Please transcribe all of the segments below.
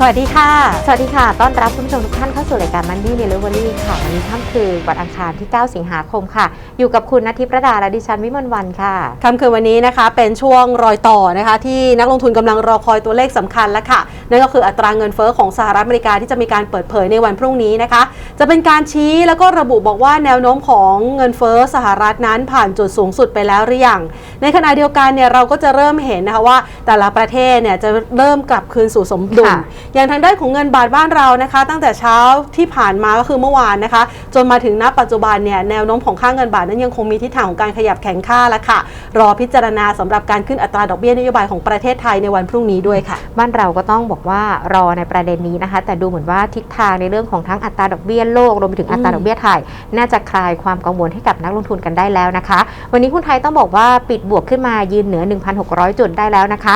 สวัสดีค่ะ สวัสดีค่ะ ต้อนรับคุณผู้ชมทุกท่านเข้าสู่รายการ Monday Delivery ค่ะ วันนี้ค่ำคือวันอังคารที่ 9 สิงหาคมค่ะ อยู่กับคุณนัททิพย์ระดาและดิฉันวิมลวันค่ะค่ำคืนวันนี้นะคะ เป็นช่วงรอยต่อนะคะ ที่นักลงทุนกำลังรอคอยตัวเลขสำคัญแล้วค่ะ นั่นก็คืออัตราเงินเฟ้อของสหรัฐอเมริกาที่จะมีการเปิดเผยในวันพรุ่งนี้นะคะ จะเป็นการชี้แล้วก็ระบุบอกว่าแนวโน้มของเงินเฟ้อสหรัฐนั้นผ่านจุดสูงสุดไปแล้วหรือยัง ในขณะเดียวกันเนี่ยเราก็จะเริ่มเห็นนะคะว่าแต่ละประเทศเนี่ยจะเริ่มกลับคืนสู่สมดุลค่ะอย่างทางด้านของเงินบาทบ้านเรานะคะ ตั้งแต่เช้าที่ผ่านมาก็คือเมื่อวานนะคะ จนมาถึงณปัจจุบันเนี่ยแนวโน้มของค่าเงินบาทนั้นยังคงมีทิศทางของการขยับแข็งค่าล้วค่ะ รอพิจารณาสำหรับการขึ้นอัตราดอกเบี้ยนโยบายของประเทศไทยในวันพรุ่งนี้ด้วยค่ะ บ้านเราก็ต้องบอกว่ารอในประเด็นนี้นะคะ แต่ดูเหมือนว่าทิศทางในเรื่องของทั้งอัตราดอกเบี้ยโลกรวมไปถึงอัตราดอกเบี้ยไทย น่าจะคลายความกังวลให้กับนักลงทุนกันได้แล้วนะคะ วันนี้หุ้นไทยต้องบอกว่าปิดบวกขึ้นมายืนเหนือ 1,600 จุดได้แล้วนะคะ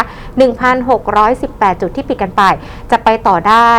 1,618 จุดที่ปิดกันไปจะไปต่อได้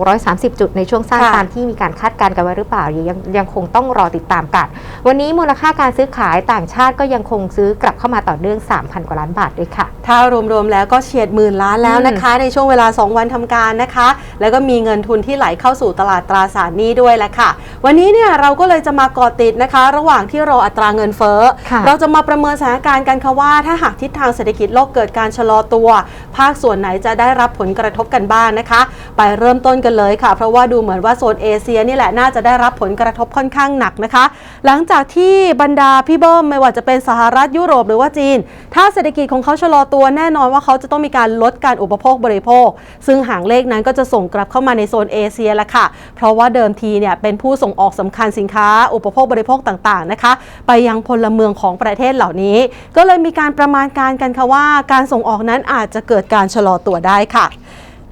1,630 จุดในช่วงสั้นค่ะตามที่มีการคาดการณ์กันไว้หรือเปล่ายังยังคงต้องรอติดตามกัน วันนี้มูลค่าการซื้อขายต่างชาติก็ยังคงซื้อกลับเข้ามาต่อเนื่อง 3,000 กว่าล้านบาทด้วยค่ะ ถ้ารวมๆแล้วก็เฉียดหมื่นล้านแล้วนะคะ ในช่วงเวลา 2 วันทำการนะคะ แล้วก็มีเงินทุนที่ไหลเข้าสู่ตลาดตราสารหนี้ด้วยแหละค่ะ วันนี้เนี่ยเราก็เลยจะมาเกาะติดนะคะ ระหว่างที่รออัตราเงินเฟ้อค่ะเราจะมาประเมินสถานการณ์กันค่ะว่า ถ้าหากทิศทางเศรษฐกิจโลกเกิดการชะลอตัว ภาคส่วนไหนจะได้รับผลกระทบกันบ้างนะคะ ไปเริ่มต้นกันเลยค่ะ เพราะว่าดูเหมือนว่าโซนเอเชียนี่แหละน่าจะได้รับผลกระทบค่อนข้างหนักนะคะ หลังจากที่บรรดาพี่เบิ้มไม่ว่าจะเป็นสหรัฐยุโรปหรือว่าจีน ถ้าเศรษฐกิจของเขาชะลอตัวแน่นอนว่าเขาจะต้องมีการลดการอุปโภคบริโภค ซึ่งหางเลขนั้นก็จะส่งกลับเข้ามาในโซนเอเชียละค่ะ เพราะว่าเดิมทีเนี่ยเป็นผู้ส่งออกสำคัญสินค้า อุปโภคบริโภคต่างๆนะคะ ไปยังพลเมืองของประเทศเหล่านี้ ก็เลยมีการประมาณการกันค่ะว่า การส่งออกนั้นอาจจะเกิดการชะลอตัวได้ค่ะ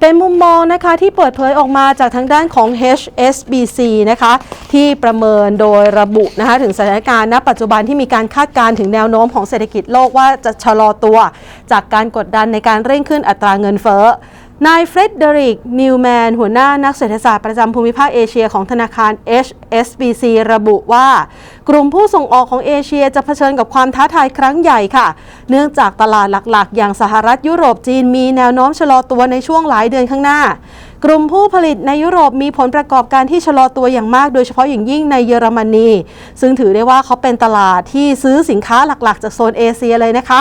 เป็นมุมมองนะคะที่เปิดเผยออกมาจากทางด้านของ HSBC นะคะที่ประเมินโดยระบุนะคะถึงสถานการณ์ณปัจจุบันที่มีการคาดการณ์ถึงแนวโน้มของเศรษฐกิจโลกว่าจะชะลอตัว จากการกดดันในการเร่งขึ้นอัตราเงินเฟ้อ นายเฟรดเดริก นิวแมน หัวหน้านักเศรษฐศาสตร์ประจำภูมิภาคเอเชียของธนาคาร HSBC ระบุว่า กลุ่มผู้ส่งออกของเอเชียจะเผชิญกับความท้าทายครั้งใหญ่ค่ะ เนื่องจากตลาดหลักๆ อย่างสหรัฐยุโรปจีนมีแนวโน้มชะลอตัวในช่วงหลายเดือนข้างหน้า กลุ่มผู้ผลิตในยุโรปมีผลประกอบการที่ชะลอตัวอย่างมาก โดยเฉพาะอย่างยิ่งในเยอรมนี ซึ่งถือได้ว่าเขาเป็นตลาดที่ซื้อสินค้าหลักๆ จากโซนเอเชียเลยนะคะ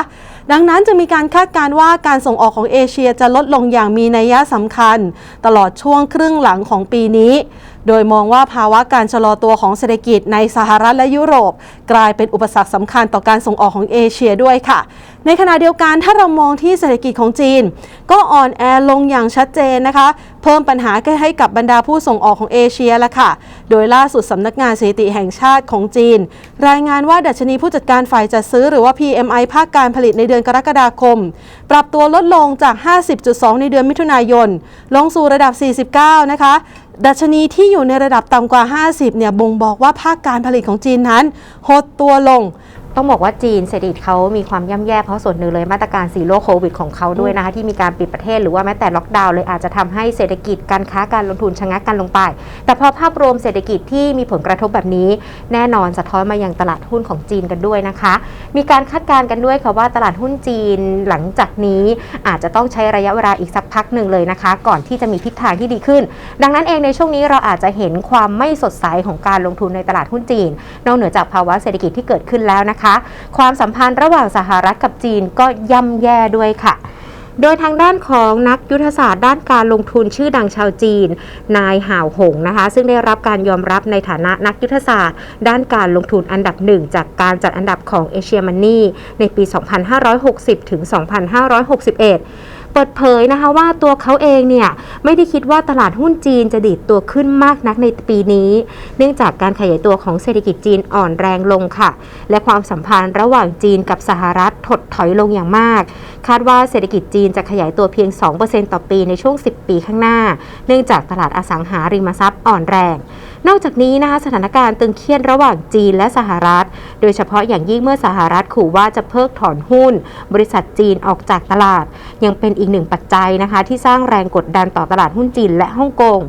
ดังนั้นจะมีการคาดการณ์ว่าการส่งออกของเอเชียจะลดลงอย่างมีนัยสำคัญ ตลอดช่วงครึ่งหลังของปีนี้ โดยมองว่าภาวะการชะลอตัวของเศรษฐกิจในสหรัฐและยุโรป กลายเป็นอุปสรรคสำคัญต่อการส่งออกของเอเชียด้วยค่ะ ในขณะเดียวกันถ้าเรามองที่เศรษฐกิจของจีน ก็อ่อนแอลงอย่างชัดเจนนะคะ เพิ่มปัญหาให้กับบรรดาผู้ส่งออกของเอเชียละค่ะ โดยล่าสุดสำนักงานสถิติแห่งชาติของจีน รายงานว่าดัชนีผู้จัดการฝ่ายจัดซื้อหรือว่า PMI ภาคการผลิตในเดือนกรกฎาคม ปรับตัวลดลงจาก 50.2 ในเดือนมิถุนายน ลงสู่ระดับ 49 นะคะ ดัชนีที่อยู่ในระดับต่ำกว่า 50 เนี่ยบ่งบอกว่าภาคการผลิตของจีนนั้นหดตัวลง ต้องบอกว่าจีนเศรษฐกิจเขามีความย่ำแย่เพราะส่วนหนึ่งเลยมาตรการสีโรคโควิดของเขาด้วยนะคะ ที่มีการปิดประเทศหรือว่าแม้แต่ล็อกดาวน์เลยอาจจะทำให้เศรษฐกิจการค้าการลงทุนชะงักกันลงไป แต่พอภาพรวมเศรษฐกิจที่มีผลกระทบแบบนี้ แน่นอนสะท้อนมายังตลาดหุ้นของจีนกันด้วยนะคะ มีการคาดการณ์กันด้วยค่ะว่าตลาดหุ้นจีนหลังจากนี้อาจจะต้องใช้ระยะเวลาอีกสักพักหนึ่งเลยนะคะ ก่อนที่จะมีทิศทางที่ดีขึ้น ดังนั้นเองในช่วงนี้เราอาจจะเห็นความไม่สดใสของการลงทุนในตลาดหุ้นจีน นอกเหนือจากภาวะเศรษฐกิจที่เกิดขึ้นแล้วนะคะความสัมพันธ์ระหว่างสหรัฐกับจีนก็ย่ำแย่ด้วยค่ะโดยทางด้านของนักยุทธศาสตร์ด้านการลงทุนชื่อดังชาวจีน นายห่าวหงนะคะ ซึ่งได้รับการยอมรับในฐานะนักยุทธศาสตร์ ด้านการลงทุนอันดับหนึ่งจากการจัดอันดับของเอเชียมันนี่ในปี 2560 ถึง 2561 เปิดเผยนะคะว่าตัวเขาเองเนี่ยไม่ได้คิดว่าตลาดหุ้นจีนจะดีดตัวขึ้นมากนักในปีนี้ เนื่องจากการขยายตัวของเศรษฐกิจจีนอ่อนแรงลงค่ะ และความสัมพันธ์ระหว่างจีนกับสหรัฐถดถอยลงอย่างมาก คาดว่าเศรษฐกิจจีนจะขยายตัวเพียง 2%ต่อปีในช่วง 10 ปีข้างหน้า เนื่องจากตลาดอสังหาริมทรัพย์อ่อนแรง นอกจากนี้นะคะสถานการณ์ตึงเครียดระหว่างจีนและสหรัฐ โดยเฉพาะอย่างยิ่งเมื่อสหรัฐขู่ว่าจะเพิกถอนหุ้น บริษัทจีนออกจากตลาด ยังเป็นอีกหนึ่งปัจจัยนะคะ ที่สร้างแรงกดดันต่อตลาดหุ้นจีนและฮ่องกง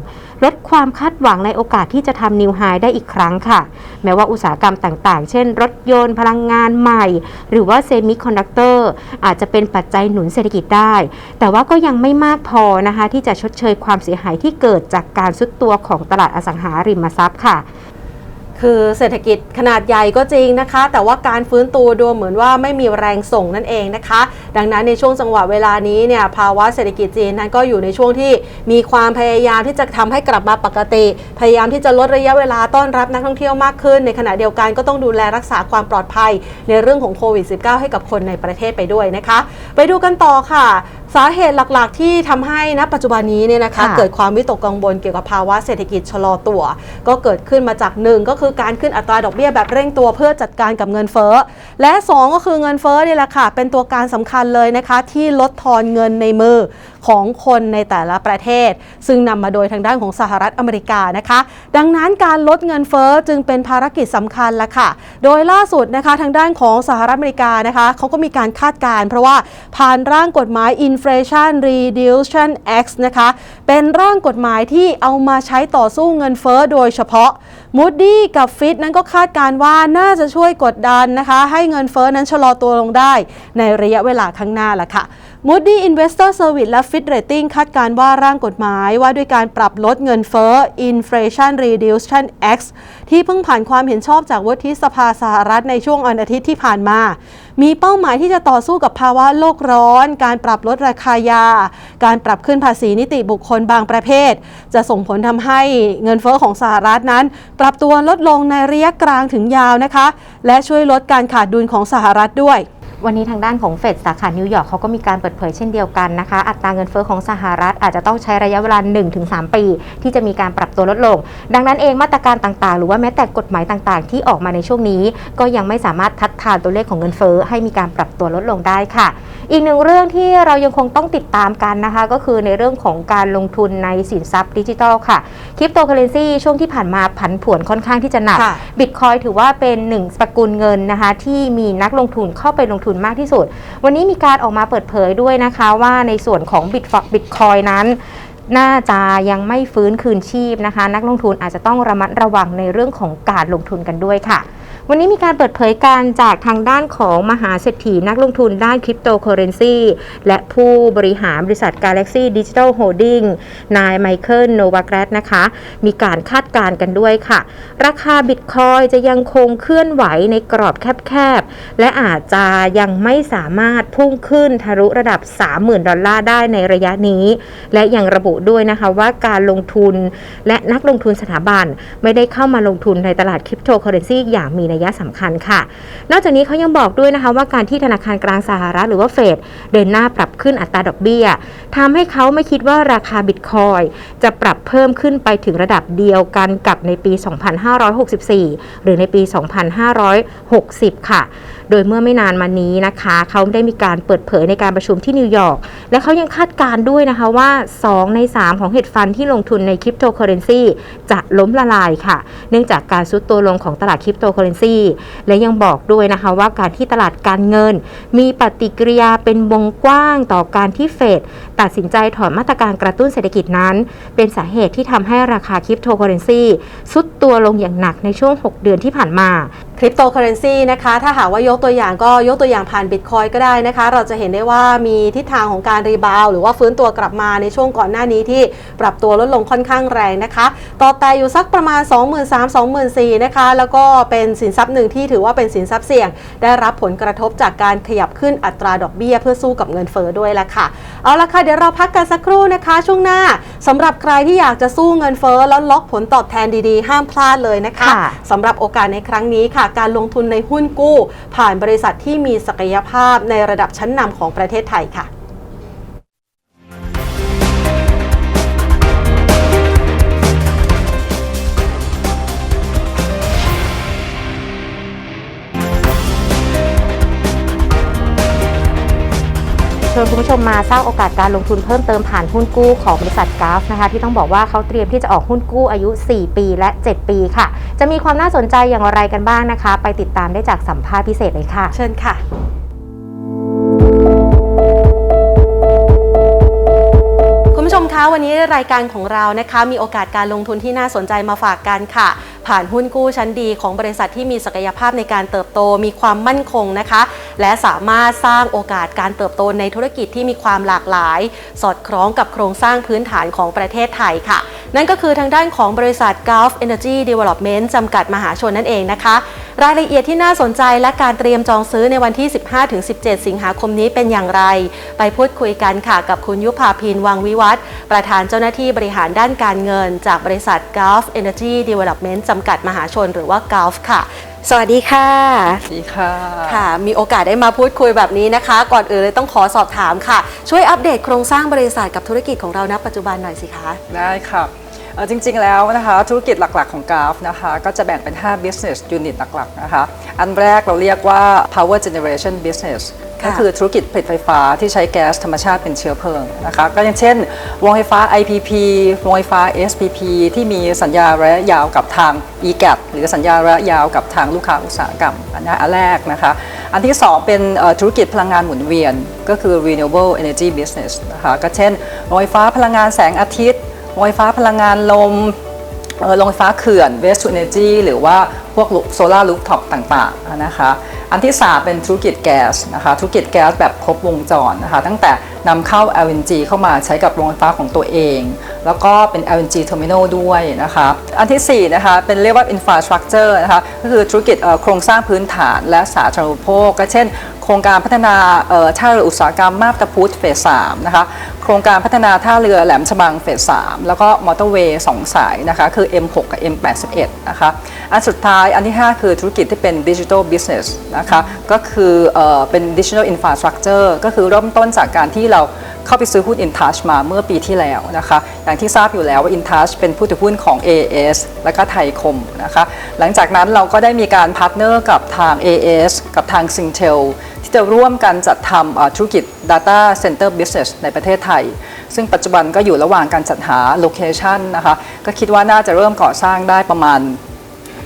ลดความคาดหวังในโอกาสที่จะทำนิวไฮได้อีกครั้งค่ะ แม้ว่าอุตสาหกรรมต่างๆ เช่น รถยนต์พลังงานใหม่ หรือว่าเซมิคอนดักเตอร์อาจจะเป็นปัจจัยหนุนเศรษฐกิจได้ แต่ว่าก็ยังไม่มากพอนะคะ ที่จะชดเชยความเสียหายที่เกิดจากการซุดตัวของตลาดอสังหาริมทรัพย์ค่ะคือเศรษฐกิจขนาดใหญ่ก็จริงนะคะ แต่ว่าการฟื้นตัวดูเหมือนว่าไม่มีแรงส่งนั่นเองนะคะ ดังนั้นในช่วงจังหวะเวลานี้เนี่ยภาวะเศรษฐกิจจีนนั้นก็อยู่ในช่วงที่มีความพยายามที่จะทำให้กลับมาปกติ พยายามที่จะลดระยะเวลาต้อนรับนักท่องเที่ยวมากขึ้น ในขณะเดียวกันก็ต้องดูแลรักษาความปลอดภัย ในเรื่องของโควิด -19 ให้กับคนในประเทศไปด้วยนะคะ ไปดูกันต่อค่ะสาเหตุหลักๆ ที่ทำให้ณปัจจุบันนี้เนี่ยนะคะค่ะเกิดความวิตกกังวลเกี่ยวกับภาวะเศรษฐกิจชะลอตัว ก็เกิดขึ้นมาจากหนึ่งก็คือการขึ้นอัตราดอกเบี้ยแบบเร่งตัวเพื่อจัดการกับเงินเฟ้อและ 2 ก็คือเงินเฟ้อนี่แหละค่ะเป็นตัวการสำคัญเลยนะคะ ที่ลดทอนเงินในมือของคนในแต่ละประเทศ ซึ่งนำมาโดยทางด้านของสหรัฐอเมริกานะคะ ดังนั้นการลดเงินเฟ้อจึงเป็นภารกิจสำคัญละค่ะ โดยล่าสุดนะคะทางด้านของสหรัฐอเมริกานะคะเขาก็มีการคาดการณ์เพราะว่าผ่านร่างกฎหมาย Inflation Reduction Act นะคะเป็นร่างกฎหมายที่เอามาใช้ต่อสู้เงินเฟ้อโดยเฉพาะ Moody กับ Fitch นั้นก็คาดการณ์ว่าน่าจะช่วยกดดันนะคะ ให้เงินเฟ้อนั้นชะลอตัวลงได้ ในระยะเวลาข้างหน้าละค่ะ Moody Investor Service และ Fitch Rating คาดการว่าร่างกฎหมายว่าด้วยการปรับลดเงินเฟ้อ Inflation Reduction Act ที่เพิ่งผ่านความเห็นชอบจากวุฒิสภาสหรัฐในช่วงวันอาทิตย์ที่ผ่านมา มีเป้าหมายที่จะต่อสู้กับภาวะโลกร้อน การปรับลดราคายา การปรับขึ้นภาษีนิติบุคคลบางประเภท จะส่งผลทำให้เงินเฟ้อของสหรัฐนั้น ปรับตัวลดลงในระยะกลางถึงยาวนะคะ และช่วยลดการขาดดุลของสหรัฐด้วย วันนี้ทางด้านของเฟดสาขานิวยอร์กเขาก็มีการเปิดเผยเช่นเดียวกันนะคะ อัตราเงินเฟ้อของสหรัฐอาจจะต้องใช้ระยะเวลา 1-3 ปี ที่จะมีการปรับตัวลดลง ดังนั้นเองมาตรการต่างๆ หรือว่าแม้แต่กฎหมายต่างๆ ที่ออกมาในช่วงนี้ ก็ยังไม่สามารถทัดทานตัวเลขของเงินเฟ้อให้มีการปรับตัวลดลงได้ค่ะ อีกหนึ่งเรื่องที่เรายังคงต้องติดตามกันนะคะ ก็คือในเรื่องของการลงทุนในสินทรัพย์ดิจิทัลค่ะคริปโตเคอเรนซีช่วงที่ผ่านมาผันผวนค่อนข้างที่จะหนักค่ะบิตคอยถือว่าเป็นหนึ่งสกุลเงินนะคะที่มีนักลงทุนเข้าไปลงทุนมากที่สุด วันนี้มีการออกมาเปิดเผยด้วยนะคะว่าในส่วนของบิตบิตคอยนั้นน่าจะยังไม่ฟื้นคืนชีพนะคะ นักลงทุนอาจจะต้องระมัดระวังในเรื่องของการลงทุนกันด้วยค่ะ วันนี้มีการเปิดเผยการจากทางด้านของมหาเศรษฐีนักลงทุนด้านคริปโตเคอเรนซีและผู้บริหารบริษัท Galaxy Digital Holding นายไมเคิลโนวากรสนะคะ มีการคาดการณ์กันด้วยค่ะ ราคาบิตคอยจะยังคงเคลื่อนไหวในกรอบแคบๆ และอาจจะยังไม่สามารถพุ่งขึ้นทะลุระดับ 30,000 ดอลลาร์ได้ในระยะนี้ และยังระบุด้วยนะคะว่าการลงทุนและนักลงทุนสถาบัน ไม่ได้เข้ามาลงทุนในตลาดคริปโตเคอเรนซีอย่างมีนัยสำคัญค่ะ นอกจากนี้เขายังบอกด้วยนะคะว่าการที่ธนาคารกลางสหรัฐหรือว่าเฟดเดินหน้าปรับขึ้นอัตราดอกเบี้ยทำให้เขาไม่คิดว่าราคาบิตคอยจะปรับเพิ่มขึ้นไปถึงระดับเดียวกันกับในปี 2564 หรือในปี 2560 ค่ะ โดยเมื่อไม่นานมานี้นะคะ เขาได้มีการเปิดเผยในการประชุมที่นิวยอร์ก และเขายังคาดการณ์ด้วยนะคะว่า 2 ใน 3 ของเฮดฟันที่ลงทุนในคริปโตเคอเรนซีจะล้มละลายค่ะ เนื่องจากการซุดตัวลงของตลาดคริปโตเคอเรนซีและยังบอกด้วยนะคะว่าการที่ตลาดการเงิน มีปฏิกิริยาเป็นวงกว้างต่อการที่เฟดตัดสินใจถอนมาตรการกระตุ้นเศรษฐกิจนั้น เป็นสาเหตุที่ทำให้ราคาคริปโตเคอเรนซีซุดตัวลงอย่างหนักในช่วง 6 เดือนที่ผ่านมา คริปโตเคอเรนซีนะคะถ้าหากว่ายกตัวอย่างก็ยกตัวอย่างผ่านบิตคอยก็ได้นะคะ เราจะเห็นได้ว่ามีทิศทางของการรีบาวหรือว่าฟื้นตัวกลับมาในช่วงก่อนหน้านี้ที่ปรับตัวลดลงค่อนข้างแรงนะคะ ต่อแต่อยู่สักประมาณ 23,000-24,000นะคะ แล้วก็เป็นสินทรัพย์หนึ่งที่ถือว่าเป็นสินทรัพย์เสี่ยง ได้รับผลกระทบจากการขยับขึ้นอัตราดอกเบี้ยเพื่อสู้กับเงินเฟ้อด้วยละค่ะเอาละค่ะเดี๋ยวเราพักกันสักครู่นะคะ ช่วงหน้าสำหรับใครที่อยากจะสู้เงินเฟ้อแล้วล็อกผลตอบแทนดีๆ ห้ามพลาดเลยนะคะคะสำหรับโอกาสในครั้งนี้ค่ะการลงทุนในหุ้นกู้ ผ่านบริษัทที่มีศักยภาพในระดับชั้นนำของประเทศไทยค่ะ วนคุณผู้ชมมาสร้างโอกาสการลงทุนเพิ่มเติมผ่านหุ้นกู้ของบริษัทกราฟนะคะที่ต้องบอกว่าเขาเตรียมที่จะออกหุ้นกู้อายุ 4 ปีและ 7 ปีค่ะ จะมีความน่าสนใจอย่างไรกันบ้างนะคะ ไปติดตามได้จากสัมภาษณ์พิเศษเลยค่ะ เชิญค่ะคุณผู้ชมคะวันนี้รายการของเรานะคะมีโอกาสการลงทุนที่น่าสนใจมาฝากกันค่ะ ผ่านหุ้นกู้ชั้นดีของบริษัทที่มีศักยภาพในการเติบโตมีความมั่นคงนะคะ และสามารถสร้างโอกาสการเติบโตในธุรกิจที่มีความหลากหลาย สอดคล้องกับโครงสร้างพื้นฐานของประเทศไทยค่ะ นั่นก็คือทางด้านของบริษัท Gulf Energy Development จำกัดมหาชนนั่นเองนะคะ รายละเอียดที่น่าสนใจและการเตรียมจองซื้อในวันที่ 15-17 สิงหาคมนี้เป็นอย่างไร ไปพูดคุยกันค่ะกับคุณยุพาพินวังวิวัฒน์ประธานเจ้าหน้าที่บริหารด้านการเงิน จากบริษัท Gulf Energy Development จำกัดมหาชนหรือว่า Gulf ค่ะสวัสดีค่ะ สวัสดีค่ะ ค่ะ มีโอกาสได้มาพูดคุยแบบนี้นะคะ ก่อนอื่นเลยต้องขอสอบถามค่ะ ช่วยอัปเดตโครงสร้างบริษัทกับธุรกิจของเราณปัจจุบันหน่อยสิคะ ได้ค่ะเอ่อ จริงๆแล้วนะคะธุรกิจหลักๆของกราฟนะคะก็จะแบ่งเป็น 5 business unit หลักๆนะคะอันแรกเราเรียกว่า power generation business ค่ะก็คือธุรกิจผลิตไฟฟ้าที่ใช้แก๊สธรรมชาติเป็นเชื้อเพลิงนะคะก็อย่างเช่นโรงไฟฟ้า IPP โรงไฟฟ้า SPP ที่มีสัญญาระยะยาวกับทาง EGAT หรือสัญญาระยะยาวกับทางลูกค้าอุตสาหกรรมอันนี้อันแรกนะคะอันที่ 2 เป็นเอ่อธุรกิจพลังงานหมุนเวียน ก็คือ renewable energy business นะคะก็เช่นโรงไฟฟ้าพลังงานแสงอาทิตย์ โรงไฟฟ้าพลังงานลมโรงไฟฟ้าเขื่อน Waste to Energy หรือว่าพวกโซลารูฟท็อปต่างๆนะคะ อันที่ 3 เป็นธุรกิจแก๊สนะคะธุรกิจแก๊สแบบครบวงจรนะคะตั้งแต่นำเข้า LNG เข้ามาใช้กับโรงไฟฟ้าของตัวเอง แล้วก็เป็น LNG terminal ด้วยนะคะอันทีสี่4นะคะเป็นเรียกว่า infrastructure นะคะก็คือธุรกิจโครงสร้างพื้นฐานและสาธารณูปโภคก็เช่น โครงการพัฒนาท่าเรืออุตสาหกรรมมาบตาพุธเฟส3นะคะ ครงการพัฒนาท่าเรือแหลมฉบังเฟส 3 แล้วก็มอเตอร์เวย์ 2 สายนะคะ คือ M6 กับ M81 นะคะ อันสุดท้ายอันที่ 5 คือธุรกิจที่เป็นดิจิทัลบิสเนสนะคะ ก็คือเออเป็นดิจิทัลอินฟ a าสตรักเจอร์ก็คือเริ่มต้นจากการที่เราเข้าไปซื้อหุ้น InTouch มาเมื่อปีที่แล้วนะคะ อย่างที่ทราบอยู่แล้วว่า InTouch เป็นผู้ถือหุ้นของ AAS และก็ไทยคมนะคะ หลังจากนั้นเราก็ได้มีการพาร์ทเนอร์กับทาง AAS กับทาง Singtel ที่จะร่วมกันจัดทำธุรกิจ Data Center Business ในประเทศไทยซึ่งปัจจุบันก็อยู่ระหว่างการจัดหาโลเคชันนะคะก็คิดว่าน่าจะเริ่มก่อสร้างได้ประมาณ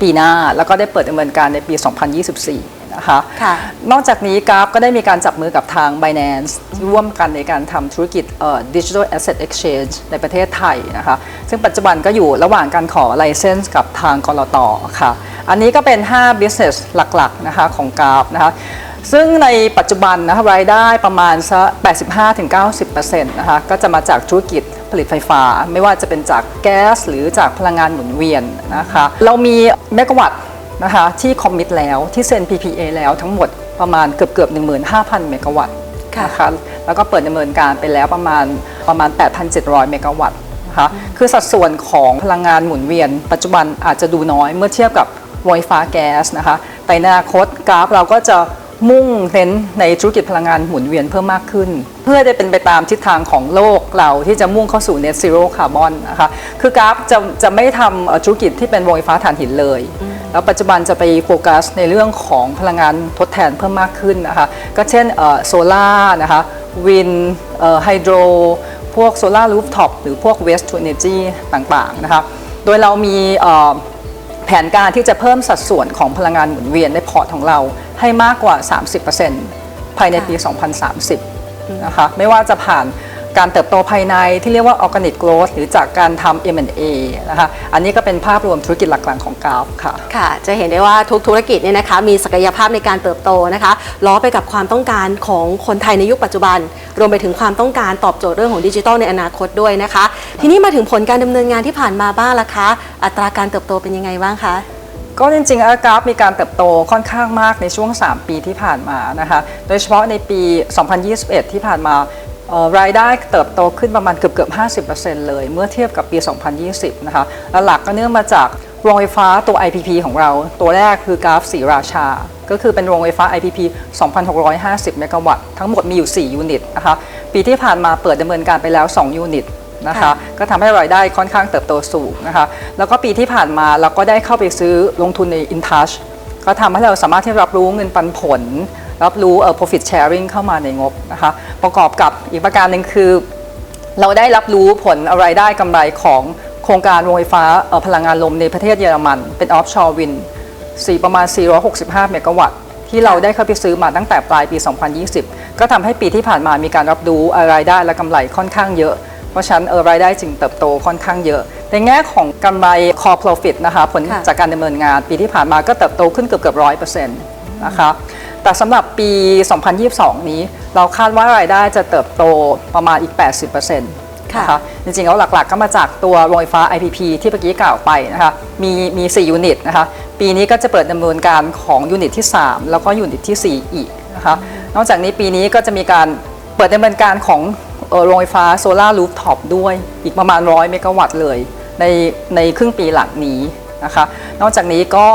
ปีหน้า แล้วก็ได้เปิดดำเนินการในปี 2024นะคะค่ะนอกจากนี้กราฟก็ได้มีการจับมือกับทาง Binance ที่ร่วมกันในการทำธุรกิจเอ่อ Digital Asset Exchange ในประเทศไทยนะคะ ซึ่งปัจจุบันก็อยู่ระหว่างการขอ license กับทางกรตค่ะ อันนี้ก็เป็น 5 business หลักๆนะคะของกราฟนะคะ ซึ่งในปัจจุบันนะคะรายได้ประมาณสัก85-90%นะคะก็จะมาจากธุรกิจผลิตไฟฟ้า ไม่ว่าจะเป็นจากแก๊สหรือจากพลังงานหมุนเวียนนะคะเรามีเมกะวัตต์นะคะที่คอมมิตแล้วที่เซ็น PPA แล้วทั้งหมดประมาณเกือบเกือบ15,000 เมกะวัตต์ค่ะนะคะแล้วก็เปิดดำเนินการไปแล้วประมาณประมาณ 8,700 เมกะวัตต์นะคะคือสัดส่วนของพลังงานหมุนเวียน ปัจจุบันอาจจะดูน้อยเมื่อเทียบกับโรงไฟฟ้าแก๊สนะคะแต่ในอนาคตกราฟเราก็จะ มุ่งเน้นในธุรกิจพลังงานหมุนเวียนเพิ่มมากขึ้น เพื่อจะเป็นไปตามทิศทางของโลกเราที่จะมุ่งเข้าสู่ net zero carbon นะคะคือกราฟจะจะไม่ทำธุรกิจที่เป็นโรงไฟฟ้าถ่านหินเลย แล้วปัจจุบันจะไปโฟกัสในเรื่องของพลังงานทดแทนเพิ่มมากขึ้นนะคะก็เช่นโซล่านะคะวินไฮโดรพวกโซล่ารูฟท็อปหรือพวก waste to energy ต่างๆนะคะโดยเรามี แผนการที่จะเพิ่มสัดส่วนของพลังงานหมุนเวียนในพอร์ตของเราให้มากกว่า 30%ภายในปี 2030 นะคะ ไม่ว่าจะผ่าน การเติบโตภายในที่เรียกว่า organic growth หรือจากการทำ M&A นะคะอันนี้ก็เป็นภาพรวมธุรกิจหลักๆของกราฟค่ะ ค่ะ จะเห็นได้ว่าทุกธุรกิจเนี่ยนะคะมีศักยภาพในการเติบโตนะคะล้อไปกับความต้องการของคนไทยในยุคปัจจุบัน รวมไปถึงความต้องการตอบโจทย์เรื่องของดิจิทัลในอนาคตด้วยนะคะ ทีนี้มาถึงผลการดำเนินงานที่ผ่านมาบ้างละคะ อัตราการเติบโตเป็นยังไงบ้างคะก็จริงๆอากราฟมีการเติบโตค่อนข้างมากในช่วง 3 ปีที่ผ่านมานะคะ โดยเฉพาะในปี 2021 ที่ผ่านมาเอ่อ รายได้เติบโตขึ้นประมาณเกือบเกือบ 50%เลย เมื่อเทียบกับปี 2020 นะคะและหลักก็เนื่องมาจากโรงไฟฟ้าตัว IPP ของเรา ตัวแรกคือกราฟสีราชา ก็คือเป็นโรงไฟฟ้า IPP 2,650 เมกะวัตต์ ทั้งหมดมีอยู่ 4 ยูนิตนะคะ ปีที่ผ่านมาเปิดดำเนินการไปแล้ว 2 ยูนิตนะคะค่ะก็ทำให้รายได้ค่อนข้างเติบโตสูงนะคะแล้วก็ปีที่ผ่านมาเราก็ได้เข้าไปซื้อลงทุนใน InTouch ก็ทำให้เราสามารถที่รับรู้เงินปันผล รับรู้เออ profit sharing เข้ามาในงบนะคะประกอบกับอีกประการหนึ่งคือ เราได้รับรู้ผลรายได้กำไรของโครงการโรงไฟฟ้าพลังงานลมในประเทศเยอรมัน เป็น offshore wind สี่ประมาณ 465 เมกะวัตต์ที่เราได้เข้าไปซื้อมาตั้งแต่ปลายปี 2020 ก็ทำให้ปีที่ผ่านมามีการรับรู้รายได้และกำไรค่อนข้างเยอะ เพราะฉะนั้นเออรายได้จึงเติบโตค่อนข้างเยอะ ในแง่ของกำไร core profit นะคะผลจากการดำเนินงาน ปีที่ผ่านมาก็เติบโตขึ้นเกือบเกือบร้อยเปอร์เซ็นต์นะคะ แต่สำหรับปี 2022 นี้ เราคาดว่ารายได้จะเติบโตประมาณอีก 80%นะคะจริงๆแล้วหลักๆ ก็มาจากตัวโรงไฟฟ้า IPP ที่เมื่อกี้กล่าวไปนะคะมีมี4ยูนิตนะคะปีนี้ก็จะเปิดดำเนินการของยูนิตที่ 3 แล้วก็ยูนิตที่ 4 อีกนะคะนอกจากนี้ปีนี้ก็จะมีการเปิดดำเนินการของเอ่อโรงไฟฟ้าโซลารูฟท็อปด้วยอีกประมาณ 100 เมกะวัตต์เลยในในครึ่งปีหลังนี้นะคะนอกจากนี้ก็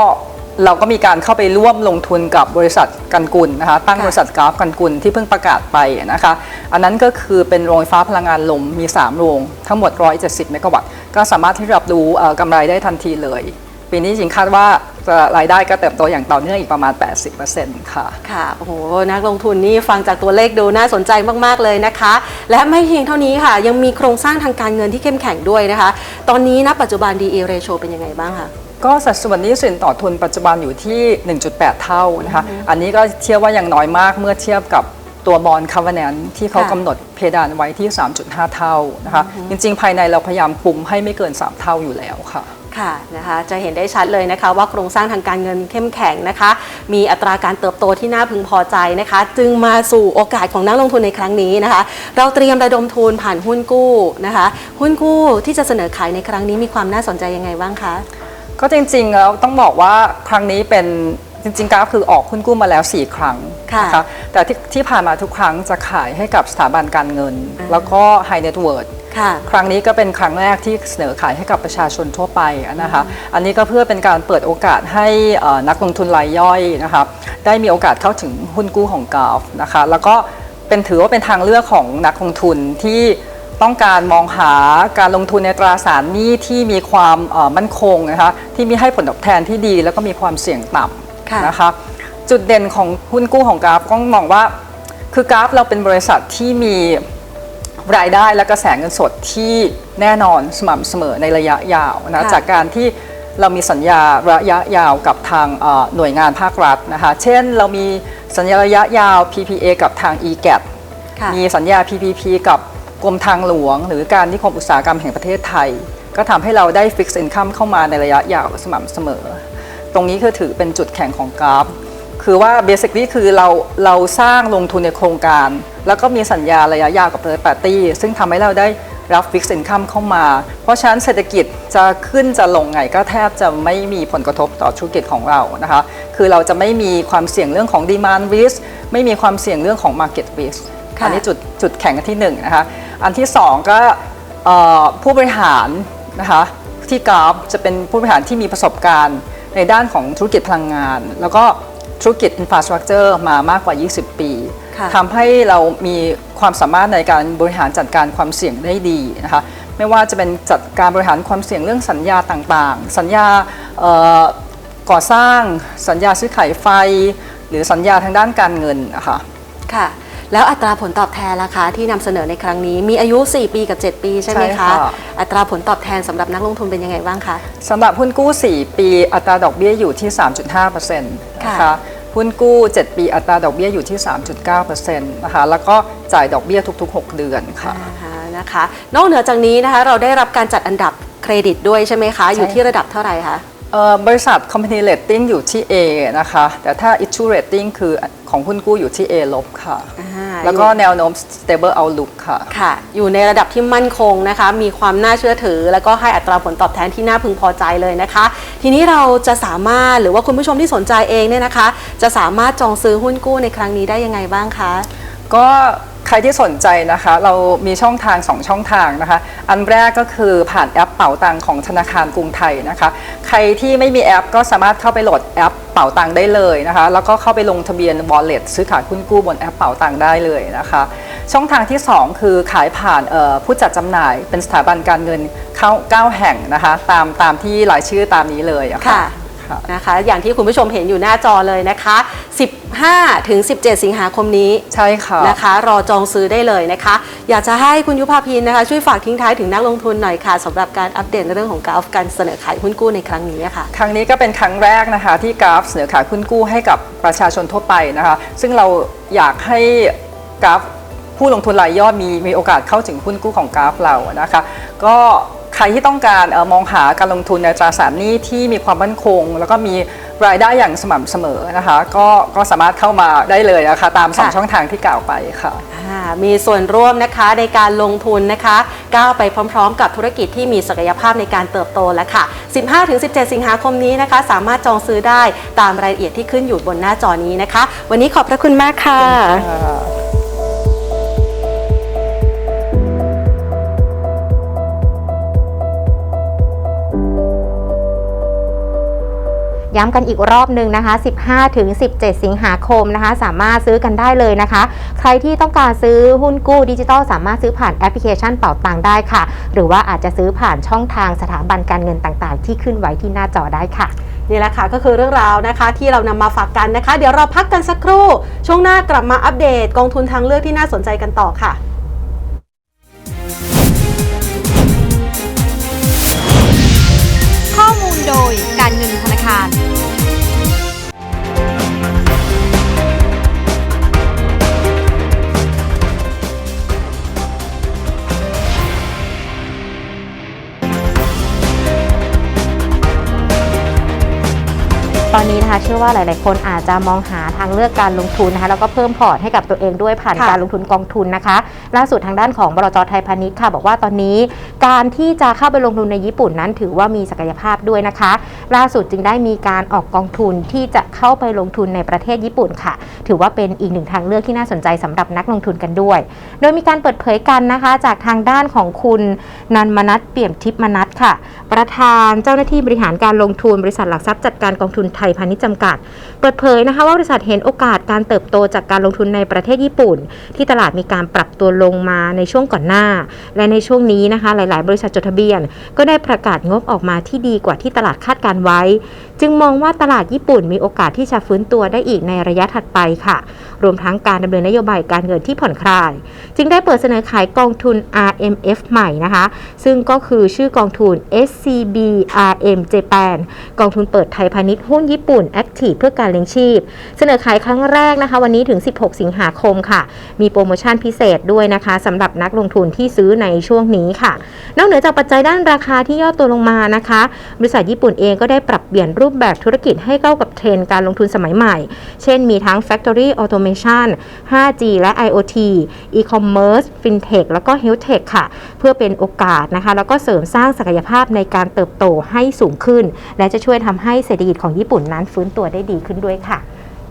เราก็มีการเข้าไปร่วมลงทุนกับบริษัทกันกุลนะคะ ตั้งค่ะบริษัทกราฟกันกุลที่เพิ่งประกาศไปนะคะ อันนั้นก็คือเป็นโรงไฟฟ้าพลังงานลมมี 3 โรง ทั้งหมด 170 เมกะวัตต์ ก็สามารถที่รับรู้เอ่อกำไรได้ทันทีเลย ปีนี้จริงคาดว่าจะรายได้ก็เติบโตอย่างต่อเนื่องอีกประมาณ 80%ค่ะ ค่ะ โอ้โห นักลงทุนนี่ฟังจากตัวเลขดูน่าสนใจมาก ๆ เลยนะคะ และไม่เพียงเท่านี้ค่ะ ยังมีโครงสร้างทางการเงินที่เข้มแข็งด้วยนะคะ ตอนนี้ณปัจจุบัน DE ratio เป็นยังไงบ้างคะ ก็สัดส่วนหนี้สินต่อทุนปัจจุบันอยู่ที่ 1.8 เท่านะคะอันนี้ก็เทียบว่ายังน้อยมากเมื่อเทียบกับตัวบอลคา v แนนที่เขาค่ะกำหนดเพดานไว้ที่ 3.5 เท่านะคะจริง ๆ ภายในเราพยายามปุ่มให้ไม่เกิน 3 เท่าอยู่แล้วค่ะค่ะนะคะจะเห็นได้ชัดเลยนะคะว่าโครงสร้างทางการเงินเข้มแข็งนะคะ มีอัตราการเติบโตที่น่าพึงพอใจนะคะ จึงมาสู่โอกาสของนักลงทุนในครั้งนี้นะคะ เราเตรียมระดมทุนผ่านหุ้นกู้นะคะ หุ้นกู้ที่จะเสนอขายในครั้งนี้มีความน่าสนใจยังไงบ้างคะ ก็จริงๆแล้วต้องบอกว่าครั้งนี้เป็นจริงๆกราฟคือออกหุ้นกู้มาแล้ว 4 ครั้งค่ะนะคะแต่ที่ที่ผ่านมาทุกครั้งจะขายให้กับสถาบันการเงินอ่าแล้วก็ High Net Worth ค่ะครั้งนี้ก็เป็นครั้งแรกที่เสนอขายให้กับประชาชนทั่วไปนะคะอันนี้ก็เพื่อเป็นการเปิดโอกาสให้เอ่อนักลงทุนรายย่อยนะคะได้มีโอกาสเข้าถึงหุ้นกู้ของกาฟนะคะแล้วก็เป็นถือว่าเป็นทางเลือกของนักลงทุนที่ ต้องการมองหาการลงทุนในตราสารหนี้ที่มีความเอ่อมั่นคงนะคะที่มีให้ผลตอบแทนที่ดีแล้วก็มีความเสี่ยงต่ค่ะำนะคะจุดเด่นของหุ้นกู้ของกราฟก็มองว่า คือกราฟเราเป็นบริษัทที่มีรายได้และกระแสเงินสดที่แน่นอนสม่ำเสมอในระยะยาวนะค่ะจากการที่เรามีสัญญาระยะยาวกับทางเอ่อหน่วยงานภาครัฐนะคะเช่นเรามีสัญญาระยะยาว PPA กับทาง EGAT ค่ะมีสัญญา PPP กับ กรมทางหลวง หรือการนิคมอุตสาหกรรมแห่งประเทศไทย ก็ทำให้เราได้ Fixed Income เข้ามาในระยะยาวสม่ำเสมอ ตรงนี้คือถือเป็นจุดแข็งของกราฟ คือว่า basically คือเราเราสร้างลงทุนในโครงการ แล้วก็มีสัญญาระยะยาวกับ third party ซึ่งทำให้เราได้รับ fixed income เข้ามา เพราะฉะนั้นเศรษฐกิจจะขึ้นจะลงไงก็แทบจะไม่มีผลกระทบต่อธุรกิจของเรานะคะ คือเราจะไม่มีความเสี่ยงเรื่องของ demand risk ไม่มีความเสี่ยงเรื่องของ market risk ค่ะอันนี้จุดจุดแข็งอันที่หนึ่งนะคะ อันที่สองก็เอ่อผู้บริหารนะคะที่กราฟจะเป็นผู้บริหารที่มีประสบการณ์ในด้านของธุรกิจพลังงาน แล้วก็ธุรกิจ infrastructure มามากกว่า 20 ปีค่ะทำให้เรามีความสามารถในการบริหารจัดการความเสี่ยงได้ดีนะคะไม่ว่าจะเป็นจัดการบริหารความเสี่ยงเรื่องสัญญาต่างๆ สัญญาเอ่อก่อสร้างสัญญาซื้อขายไฟ หรือสัญญาทางด้านการเงินนะคะค่ะ แล้วอัตราผลตอบแทนล่ะคะที่นำเสนอในครั้งนี้ มีอายุ 4 ปีกับ 7 ปีใช่ไหมใช่คะค่ะอัตราผลตอบแทนสำหรับนักลงทุนเป็นยังไงบ้างคะสำหรับหุ้นกู้ 4 ปี อัตราดอกเบี้ยอยู่ที่ 3.5%นะค่ะคะหุ้นกู้ 7 ปีอัตราดอกเบี้ยอยู่ที่ 3.9%นะคะแล้วก็จ่ายดอกเบี้ยทุก ๆ 6 เดือนค่ะอ่าฮะนะคะนอกเหนือจากนี้นะคะเราได้รับการจัดอันดับเครดิตด้วยใช่ไหมคะ อยู่ที่ระดับเท่าไหร่คะเอ่อ บริษัท Company Rating อยู่ที่ A นะคะ แต่ถ้า Issue Rating คือของหุ้นกู้อยู่ที่ A ลบค่ะอ่าแล้วก็แนวโน้ม Stable Outlook ค่ะ ค่ะ อยู่ในระดับที่มั่นคงนะคะ มีความน่าเชื่อถือ แล้วก็ให้อัตราผลตอบแทนที่น่าพึงพอใจเลยนะคะ ทีนี้เราจะสามารถหรือว่าคุณผู้ชมที่สนใจเองเนี่ยนะคะ จะสามารถจองซื้อหุ้นกู้ในครั้งนี้ได้ยังไงบ้างคะ ก็ใครที่สนใจนะคะ เรามีช่องทาง 2 ช่องทางนะคะ อันแรกก็คือผ่านแอปเป๋าตังของธนาคารกรุงไทยนะคะ ใครที่ไม่มีแอปก็สามารถเข้าไปโหลดแอปเป๋าตังได้เลยนะคะ แล้วก็เข้าไปลงทะเบียน wallet ซื้อขายหุ้นกู้บนแอปเป๋าตังได้เลยนะคะ ช่องทางที่ 2 คือขายผ่านผู้จัดจำหน่ายเป็นสถาบันการเงินเข้า9แห่งนะคะ ตามตามที่รายชื่อตามนี้เลยะค่ะค่ะค่ะ นะคะ อย่างที่คุณผู้ชมเห็นอยู่หน้าจอเลยนะคะ 15 ถึง 17 สิงหาคมนี้ใช่ค่ะนะคะ รอจองซื้อได้เลยนะคะ อยากจะให้คุณยุพาพินนะคะ ช่วยฝากทิ้งท้ายถึงนักลงทุนหน่อยค่ะสำหรับการอัปเดตในเรื่องของกราฟการเสนอขายหุ้นกู้ในครั้งนี้ค่ะ ครั้งนี้ก็เป็นครั้งแรกนะคะ ที่กราฟเสนอขายหุ้นกู้ให้กับประชาชนทั่วไปนะคะ ซึ่งเราอยากให้กราฟผู้ลงทุนรายย่อยมีมีโอกาสเข้าถึงหุ้นกู้ของกราฟเรานะคะ ก็ใค รที่ต้องการเออมองหาการลงทุนในตราสารหนี้ที่มีความมั่นคง แล้วก็มีรายได้อย่างสม่ำเสมอนะคะ ก็ก็สามารถเข้ามาได้เลยนะคะตามสองค่ะช่องทางที่กล่าวไปค่ะอ่ามีส่วนร่วมนะคะในการลงทุนนะคะ ก้าวไปพร้อมๆ กับธุรกิจที่มีศักยภาพในการเติบโตแล้วค่ะ 15-17 สิงหาคมนี้นะคะ สามารถจองซื้อได้ตามรายละเอียดที่ขึ้นอยู่บนหน้าจอนี้นะคะ วันนี้ขอบพระคุณมากค่ะ ย้ำกันอีกรอบหนึ่งนะคะ 15ถึง17 สิงหาคมนะคะ สามารถซื้อกันได้เลยนะคะ ใครที่ต้องการซื้อหุ้นกู้ดิจิทัลสามารถซื้อผ่านแอปพลิเคชันเป่าตังได้ค่ะ หรือว่าอาจจะซื้อผ่านช่องทางสถาบันการเงินต่างๆ ที่ขึ้นไว้ที่หน้าจอได้ค่ะนี่แหละค่ะก็คือเรื่องราวนะคะที่เรานำมาฝากกันนะคะ เดี๋ยวเราพักกันสักครู่ ช่วงหน้ากลับมาอัปเดตกองทุนทางเลือกที่น่าสนใจกันต่อค่ะ ตอนนี้นะคะเชื่อว่าหลาย ๆ คนอาจจะมองหาทางเลือกการลงทุนนะคะแล้วก็เพิ่มพอร์ตให้กับตัวเองด้วยผ่านค่ะการลงทุนกองทุนนะคะ ล่าสุดทางด้านของบลจไทยพาณิชย์ค่ะ บอกว่าตอนนี้การที่จะเข้าไปลงทุนในญี่ปุ่นนั้น ถือว่ามีศักยภาพด้วยนะคะ ล่าสุดจึงได้มีการออกกองทุนที่จะเข้าไปลงทุนในประเทศญี่ปุ่นค่ะ ถือว่าเป็นอีกหนึ่งทางเลือกที่น่าสนใจสำหรับนักลงทุนกันด้วย โดยมีการเปิดเผยกันนะคะ จากทางด้านของคุณนันมนัทเปี่ยมทิพย์มนัทค่ะ ประธานเจ้าหน้าที่บริหารการลงทุนบริษัทหลักทรัพย์จัดการกองทุนไทยพาณิชย์จำกัด เปิดเผยนะคะว่าบริษัทเห็นโอกาสการเติบโตจากการลงทุนในประเทศญี่ปุ่น ที่ตลาดมีการปรับตัวลงมาในช่วงก่อนหน้า และในช่วงนี้นะคะหลาย ๆ บริษัทจดทะเบียน ก็ได้ประกาศงบออกมาที่ดีกว่าที่ตลาดคาดการไว้ จึงมองว่าตลาดญี่ปุ่นมีโอกาสที่จะฟื้นตัวได้อีกในระยะถัดไปค่ะ รวมทั้งการดำเนินนโยบายการเงินที่ผ่อนคลาย จึงได้เปิดเสนอขายกองทุน RMF ใหม่นะคะ ซึ่งก็คือชื่อกองทุน SCB RM Japan กองทุนเปิดไทยพาณิชย์หุ้นญี่ปุ่น Active เพื่อการเลี้ยงชีพ เสนอขายครั้งแรกนะคะ วันนี้ถึง 16 สิงหาคมค่ะ มีโปรโมชั่นพิเศษด้วยนะคะสำหรับนักลงทุนที่ซื้อในช่วงนี้ค่ะ นอกเหนือจากปัจจัยด้านราคาที่ย่อตัวลงมานะคะ บริษัทญี่ปุ่นเองก็ได้ปรับเปลี่ยนรูปแบบธุรกิจให้เข้ากับเทรนด์การลงทุนสมัยใหม่ เช่นมีทั้ง Factory Automation 5G และ IoT E-commerce FinTech แล้วก็ HealthTech ค่ะ เพื่อเป็นโอกาสนะคะ แล้วก็เสริมสร้างศักยภาพในการเติบโตให้สูงขึ้น และจะช่วยทำให้เศรษฐกิจของญี่ปุ่นนั้นฟื้นตัวได้ดีขึ้นด้วยค่ะ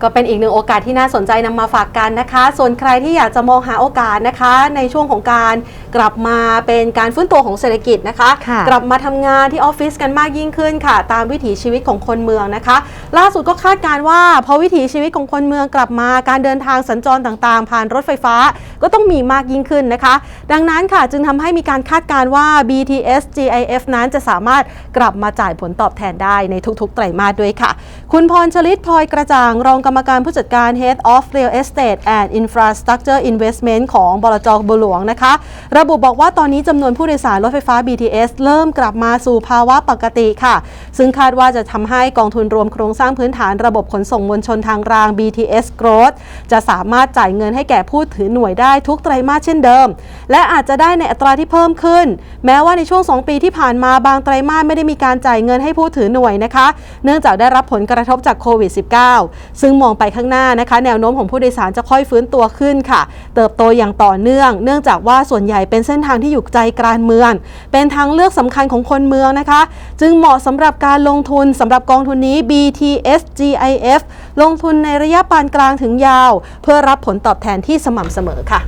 ก็เป็นอีกหนึ่งโอกาสที่น่าสนใจนำมาฝากกันนะคะ ส่วนใครที่อยากจะมองหาโอกาสนะคะ ในช่วงของการกลับมาเป็นการฟื้นตัวของเศรษฐกิจนะคะค่ะกลับมาทำงานที่ออฟฟิศกันมากยิ่งขึ้นค่ะ ตามวิถีชีวิตของคนเมืองนะคะ ล่าสุดก็คาดการณ์ว่าพอวิถีชีวิตของคนเมืองกลับมาการเดินทางสัญจรต่างๆ ผ่านรถไฟฟ้าก็ต้องมีมากยิ่งขึ้นนะคะ ดังนั้นค่ะจึงทำให้มีการคาดการณ์ว่า BTS GIF นั้นจะสามารถกลับมาจ่ายผลตอบแทนได้ในทุกๆไตรมาสด้วยค่ะ คุณพรชลิตพลอยกระจ่างรองกรรมการผู้จัดการ Head of Real Estate and Infrastructure Investment ของบลจบัวหลวงนะคะ ระบุบอกว่าตอนนี้จำนวนผู้โดยสารรถไฟฟ้า BTS เริ่มกลับมาสู่ภาวะปกติค่ะ ซึ่งคาดว่าจะทำให้กองทุนรวมโครงสร้างพื้นฐานระบบขนส่งมวลชนทางราง BTS Growth จะสามารถจ่ายเงินให้แก่ผู้ถือหน่วยได้ทุกไตรมาสเช่นเดิม และอาจจะได้ในอัตราที่เพิ่มขึ้น แม้ว่าในช่วง 2 ปีที่ผ่านมาบางไตรมาสไม่ได้มีการจ่ายเงินให้ผู้ถือหน่วยนะคะ เนื่องจากได้รับผลกระทบจากโควิด -19 ซึ่งมองไปข้างหน้านะคะ แนวโน้มของผู้โดยสารจะค่อยฟื้นตัวขึ้นค่ะ เติบโตอย่างต่อเนื่อง เนื่องจากว่าส่วนใหญ่เป็นเส้นทางที่อยู่ใจกลางเมือง เป็นทางเลือกสำคัญของคนเมืองนะคะ จึงเหมาะสำหรับการลงทุนสำหรับกองทุนนี้ BTS GIF ลงทุนในระยะปานกลางถึงยาว เพื่อรับผลตอบแทนที่สม่ำเสมอค่ะ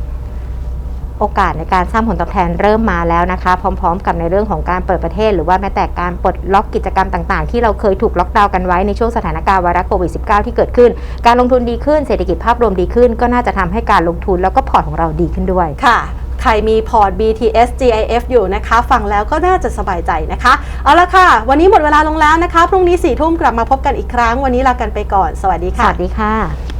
โอกาสในการสร้างผลตอบแทนเริ่มมาแล้วนะคะ พร้อม ๆ กับในเรื่องของการเปิดประเทศ หรือว่าแม้แต่การปลดล็อกกิจกรรมต่างๆ ที่เราเคยถูกล็อกดาวน์กันไว้ในช่วงสถานการณ์ไวรัสโควิด -19 ที่เกิดขึ้น การลงทุนดีขึ้นเศรษฐกิจภาพรวมดีขึ้น ก็น่าจะทำให้การลงทุนแล้วก็พอร์ตของเราดีขึ้นด้วยค่ะใครมีพอร์ต BTS GIF อยู่นะคะ ฟังแล้วก็น่าจะสบายใจนะคะ เอาละค่ะ วันนี้หมดเวลาลงแล้วนะคะ พรุ่งนี้4ี่ทุ่มกลับมาพบกันอีกครั้ง วันนี้ลากันไปก่อน สวัสดีสค่ะวัสดีค่ะ